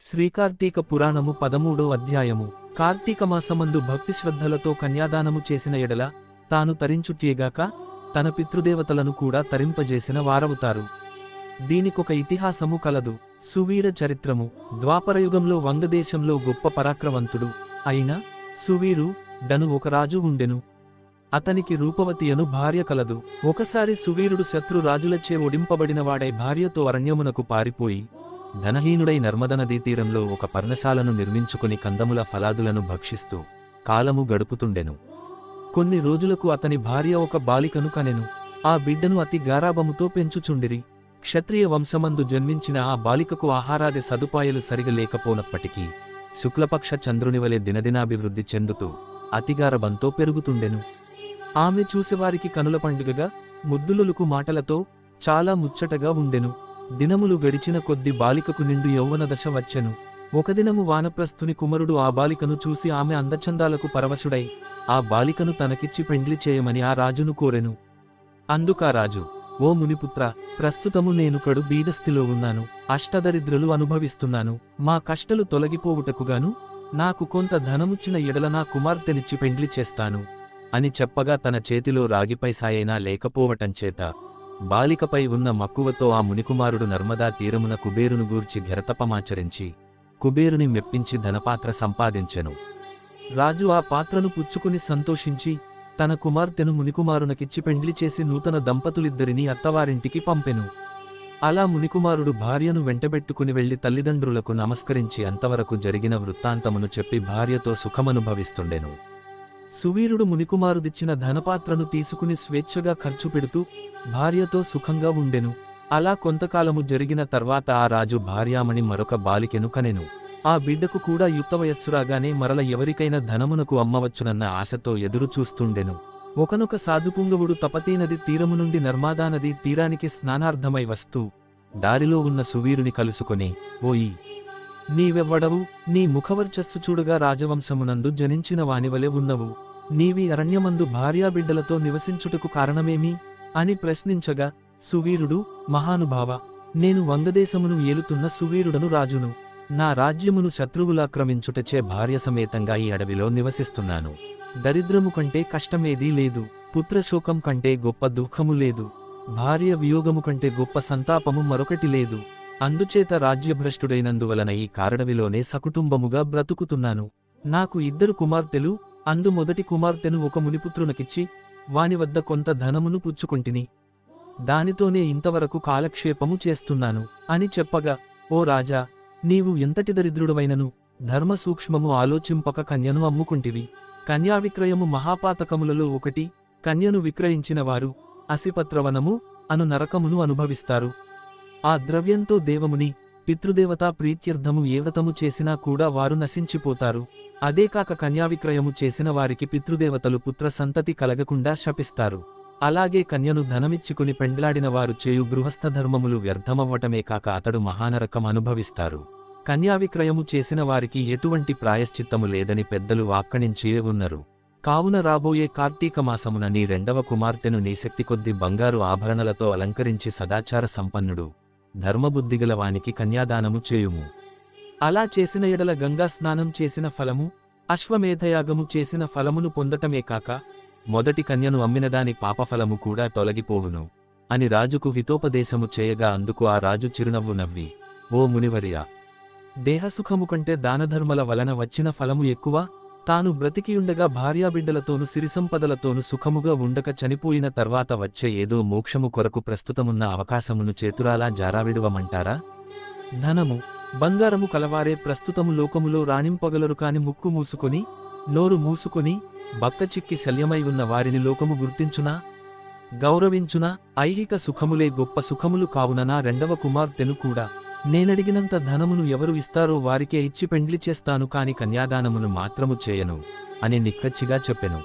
శ్రీకార్తీక పురాణము పదమూడో అధ్యాయము. కార్తీక మాసమందు భక్తి శ్రద్ధలతో కన్యాదానము చేసిన ఎడల తాను తరించుట్యేగాక తన పితృదేవతలను కూడా తరింపజేసిన వారవుతారు. దీనికొక ఇతిహాసము కలదు. సువీర చరిత్రము ద్వాపరయుగంలో వంగదేశంలో గొప్ప పరాక్రవంతుడు అయిన సువీరు డను ఒక రాజు ఉండెను. అతనికి రూపవతియను భార్య కలదు. ఒకసారి సువీరుడు శత్రు రాజులచే ఒడింపబడినవాడై భార్యతో అరణ్యమునకు పారిపోయి ధనహీనుడై నర్మద నదీ తీరంలో ఒక పర్ణశాలను నిర్మించుకుని కందముల ఫలాదులను భక్షిస్తూ కాలము గడుపుతుండెను. కొన్ని రోజులకు అతని భార్య ఒక బాలికను కనెను. ఆ బిడ్డను అతి గారాబముతో పెంచుచుండిరి. క్షత్రియ వంశమందు జన్మించిన ఆ బాలికకు ఆహారాది సదుపాయాలు సరిగా లేకపోనప్పటికీ శుక్లపక్ష చంద్రునివలె దినదినాభివృద్ధి చెందుతూ అతిగారబంతో పెరుగుతుండెను. ఆమె చూసేవారికి కనుల పండుగగా ముద్దులులుకు మాటలతో చాలా ముచ్చటగా ఉండెను. దినములు గడిచిన కొద్ది బాలికకు నిండు యౌవన దశ వచ్చెను. ఒక దినము వానప్రస్థుని కుమరుడు ఆ బాలికను చూసి ఆమె అందచందాలకు పరవశుడై ఆ బాలికను తనకిచ్చి పెండ్లి చేయమని ఆ రాజును కోరెను. అందుకా రాజు ఓ మునిపుత్ర ప్రస్తుతము నేను కడు బీదస్థిలో ఉన్నాను అష్టదరిద్రులు అనుభవిస్తున్నాను మా కష్టలు తొలగిపోవుటకుగాను నాకు కొంత ధనముచ్చిన ఎడల నా కుమార్తెనిచ్చి పెండ్లి చేస్తాను. అని చెప్పగా తన చేతిలో రాగిపై సాయైనా లేకపోవటంచేత బాలికపై ఉన్న మక్కువతో ఆ మునికుమారుడు నర్మదా తీరమున కుబేరును గూర్చి ఘరతపమాచరించి కుబేరుని మెప్పించి ధనపాత్ర సంపాదించెను. రాజు ఆ పాత్రను పుచ్చుకుని సంతోషించి తన కుమార్తెను మునికుమారునకిచ్చి పెండ్లి చేసి నూతన దంపతులిద్దరినీ అత్తవారింటికి పంపెను. అలా మునికుమారుడు భార్యను వెంటబెట్టుకుని వెళ్ళి తల్లిదండ్రులకు నమస్కరించి అంతవరకు జరిగిన వృత్తాంతమును చెప్పి భార్యతో సుఖమనుభవిస్తుండెను. సువీరుడు మునికుమారుదిచ్చిన ధనపాత్రను తీసుకుని స్వేచ్ఛగా ఖర్చు పెడుతూ భార్యతో సుఖంగా ఉండెను. అలా కొంతకాలము జరిగిన తర్వాత ఆ రాజు భార్యామణి మరొక బాలికెను కనెను. ఆ బిడ్డకు కూడా యుక్త వయస్సురాగానే మరల ఎవరికైనా ధనమునకు అమ్మవచ్చునన్న ఆశతో ఎదురు చూస్తుండెను ఒకనొక సాధుపుంగవుడు తపతీ నది తీరము నుండి నర్మాదా నది తీరానికి స్నానార్థమై వస్తూ దారిలో ఉన్న సువీరుని కలుసుకొని ఓయి నీవెవ్వడవు నీ ముఖవర్చస్సు చూడగా రాజవంశమునందు జనించిన వానివలె ఉన్నవు. నీవి అరణ్యమందు భార్యాబిడ్డలతో నివసించుటకు కారణమేమి? అని ప్రశ్నించగా సువీరుడు మహానుభావ నేను వంగదేశమును ఏలుతున్న సువీరుడను రాజును. నా రాజ్యమును శత్రువులాక్రమించుటచే భార్య సమేతంగా ఈ అడవిలో నివసిస్తున్నాను. దరిద్రము కంటే కష్టమేదీ లేదు పుత్రశోకం కంటే గొప్ప దుఃఖము లేదు. భార్య వియోగము కంటే గొప్ప సంతాపము మరొకటి లేదు. అందుచేత రాజ్యభ్రష్టుడైనందువలన ఈ కారడవిలోనే సకుటుంబముగా బ్రతుకుతున్నాను. నాకు ఇద్దరు కుమార్తెలు అందు మొదటి కుమార్తెను ఒక మునిపుత్రునకిచ్చి వాని వద్ద కొంత ధనమును పుచ్చుకుంటిని. దానితోనే ఇంతవరకు కాలక్షేపము చేస్తున్నాను. అని చెప్పగా ఓ రాజా నీవు ఎంతటి దరిద్రుడవైనను? ధర్మ సూక్ష్మము ఆలోచింపక కన్యను అమ్ముకుంటివి. కన్యా విక్రయము మహాపాతకములలో ఒకటి కన్యను విక్రయించిన వారు అసిపత్రవనము అను నరకమును అనుభవిస్తారు. ఆ ద్రవ్యంతో దేవముని పితృదేవతా ప్రీత్యర్థము ఏవ్రతము చేసినా కూడా వారు నశించిపోతారు. అదేకాక కన్యావిక్రయము చేసిన వారికి పితృదేవతలు పుత్ర సంతతి కలగకుండా శపిస్తారు. అలాగే కన్యను ధనమిచ్చుకుని పెండ్లాడిన వారు చేయు గృహస్థ ధర్మములు వ్యర్థమవ్వటమే కాక అతడు మహానరకం అనుభవిస్తారు. కన్యావిక్రయము చేసిన వారికి ఎటువంటి ప్రాయశ్చిత్తము లేదని పెద్దలు వాక్కణించే ఉన్నారు. కావున రాబోయే కార్తీక మాసమున నీ రెండవ కుమార్తెను నీ శక్తి కొద్ది బంగారు ఆభరణలతో అలంకరించి సదాచార సంపన్నుడు. ధర్మబుద్ధిగలవానికి కన్యాదానము చేయుము. అలా చేసిన ఎడల గంగా స్నానం చేసిన ఫలము అశ్వమేధయాగము చేసిన ఫలమును పొందటమే కాక మొదటి కన్యను అమ్మినదాని పాపఫలము కూడా తొలగిపోవును. అని రాజుకు హితోపదేశము చేయగా అందుకు ఆ రాజు చిరునవ్వు నవ్వి ఓ మునివర్య! దేహసుఖము కంటే దానధర్మల వలన వచ్చిన ఫలము ఎక్కువ? తాను బ్రతికియుండగా భార్యాబిడ్డలతోను సిరిసంపదలతోనూ సుఖముగా ఉండక చనిపోయిన తర్వాత వచ్చే ఏదో మోక్షము కొరకు ప్రస్తుతమున్న అవకాశమును చేతురాలా జారావిడువమంటారా? ధనము బంగారము కలవారే ప్రస్తుతము లోకములో రాణింపగలరు కాని ముక్కు మూసుకొని నోరు మూసుకొని బక్కచిక్కి శల్యమై ఉన్న వారిని లోకము గుర్తించునా? గౌరవించునా? ఐహిక సుఖములే గొప్ప సుఖములు కావున నా రెండవ కుమార్తెను కూడా నేనడిగినంత ధనమును ఎవరు ఇస్తారో వారికే ఇచ్చి పెండ్లి చేస్తాను కాని కన్యాదానమును మాత్రము చేయను అని నిక్కచ్చిగా చెప్పెను.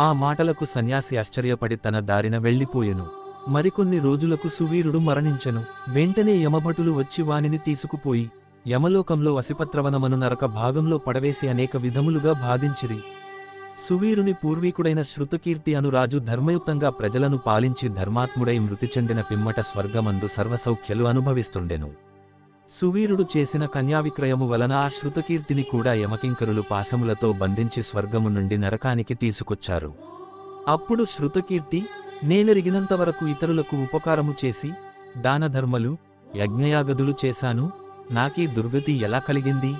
ఆ మాటలకు సన్యాసి ఆశ్చర్యపడి తన దారిన వెళ్ళిపోయెను. మరికొన్ని రోజులకు సువీరుడు మరణించెను. వెంటనే యమభటులు వచ్చి వానిని తీసుకుపోయి యమలోకంలో వసిపత్రవనమను నరక భాగంలో పడవేసి అనేక విధములుగా బాధించిరి. సువీరుని పూర్వీకుడైన శృతకీర్తి అను రాజు ధర్మయుక్తంగా ప్రజలను పాలించి ధర్మాత్ముడై మృతి చెందిన పిమ్మట స్వర్గమందు సర్వసౌఖ్యలు అనుభవిస్తుండెను. సువీరుడు చేసిన కన్యావిక్రయము వలన ఆ శృతకీర్తిని కూడా యమకింకరులు పాశములతో బంధించి స్వర్గము నుండి నరకానికి తీసుకొచ్చారు. అప్పుడు శృతకీర్తి నేనెరిగినంతవరకు ఇతరులకు ఉపకారము చేసి దానధర్మలు యజ్ఞయాగదులు చేశాను నాకీ దుర్గతి ఎలా కలిగింది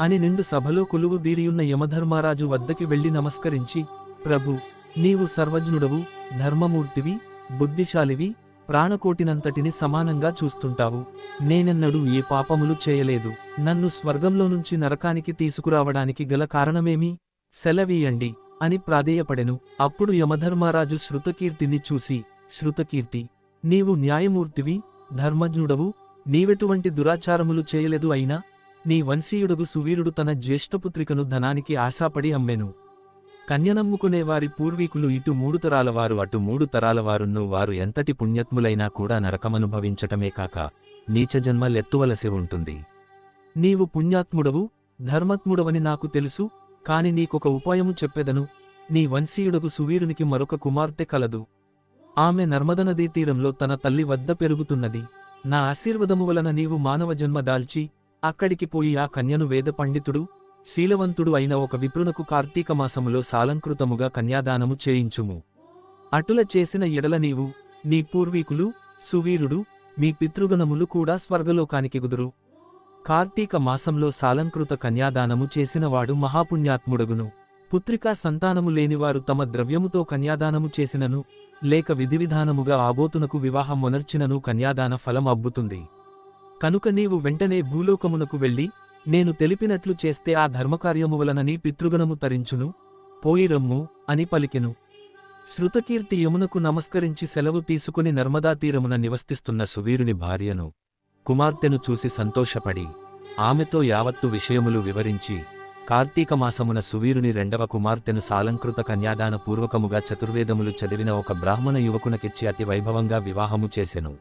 అని నిండు సభలో కొలువు దీరియున్న యమధర్మారాజు వద్దకి వెళ్ళి నమస్కరించి ప్రభు నీవు సర్వజ్ఞుడవు ధర్మమూర్తివి బుద్ధిశాలివి ప్రాణకోటినంతటిని సమానంగా చూస్తుంటావు. నేనెన్నడూ ఏ పాపములు చేయలేదు. నన్ను స్వర్గంలో నుంచి నరకానికి తీసుకురావడానికి గల కారణమేమి? సెలవీయండి అని ప్రాధేయపడెను. అప్పుడు యమధర్మారాజు శృతకీర్తిని చూసి శృతకీర్తి నీవు న్యాయమూర్తివి ధర్మజ్ఞుడవు నీవెటువంటి దురాచారములు చేయలేదు అయినా నీ వంశీయుడగు సువీరుడు తన జ్యేష్ఠపుత్రికను ధనానికి ఆశాపడి అమ్మెను. కన్యనమ్ముకునే వారి పూర్వీకులు ఇటు మూడు తరాల వారు అటు మూడు తరాల వారున్ను వారు ఎంతటి పుణ్యత్ములైనా కూడా నరకమనుభవించటమే కాక నీచజన్మ లెత్తువలసి ఉంటుంది. నీవు పుణ్యాత్ముడవు ధర్మత్ముడవని నాకు తెలుసు కాని నీకొక ఉపాయము చెప్పెదను. నీ వంశీయుడగు సువీరునికి మరొక కుమార్తె కలదు. ఆమె నర్మదనదీ తీరంలో తన తల్లి వద్ద పెరుగుతున్నది. నా ఆశీర్వదము వలన నీవు మానవ జన్మ దాల్చి అక్కడికి పోయి ఆ కన్యను వేద పండితుడు శీలవంతుడు అయిన ఒక విప్రునకు కార్తీక మాసములో సాలంకృతముగా కన్యాదానము చేయించుము. అటుల చేసిన ఎడల నీవు నీ పూర్వీకులు సువీరుడు మీ పితృగణములు కూడా స్వర్గలోకానికి గుదురు. కార్తీక మాసంలో సాలంకృత కన్యాదానము చేసినవాడు మహాపుణ్యాత్ముడగును. పుత్రికా సంతానము లేనివారు తమ ద్రవ్యముతో కన్యాదానము చేసినను లేక విధివిధానముగా ఆబోతునకు వివాహం మొనర్చినను కన్యాదాన ఫలం అబ్బుతుంది. కనుక నీవు వెంటనే భూలోకమునకు వెళ్ళి నేను తెలిపినట్లు చేస్తే ఆ ధర్మకార్యము వలనని పితృగణము తరించును పోయిరమ్ము అని పలికెను. శృతకీర్తి యమునకు నమస్కరించి సెలవు తీసుకుని నర్మదా తీరమున నివసిస్తున్న సువీరుని భార్యను కుమార్తెను చూసి సంతోషపడి ఆమెతో యావత్తు విషయములు వివరించి కార్తీక మాసమున సువీరుని రెండవ కుమార్తెను సాలంకృత కన్యాదాన పూర్వకముగా చతుర్వేదములు చదివిన ఒక బ్రాహ్మణ యువకునకిచ్చి అతి వైభవంగా వివాహము చేసెను.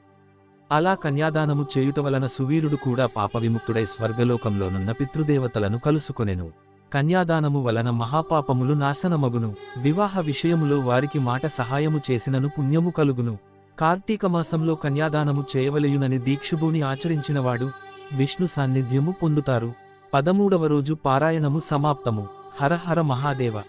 అలా కన్యాదానము చేయుట వలన సువీరుడు కూడా పాపవిముక్తుడై స్వర్గలోకంలోనున్న పితృదేవతలను కలుసుకొనెను. కన్యాదానము వలన మహాపాపములు నాశనమగును. వివాహ విషయములో వారికి మాట సహాయము చేసినను పుణ్యము కలుగును. కార్తీక మాసంలో కన్యాదానము చేయవలయునని దీక్షుభూని ఆచరించినవాడు విష్ణు సాన్నిధ్యము పొందుతారు. పదమూడవ రోజు పారాయణము సమాప్తము. హరహర మహాదేవ.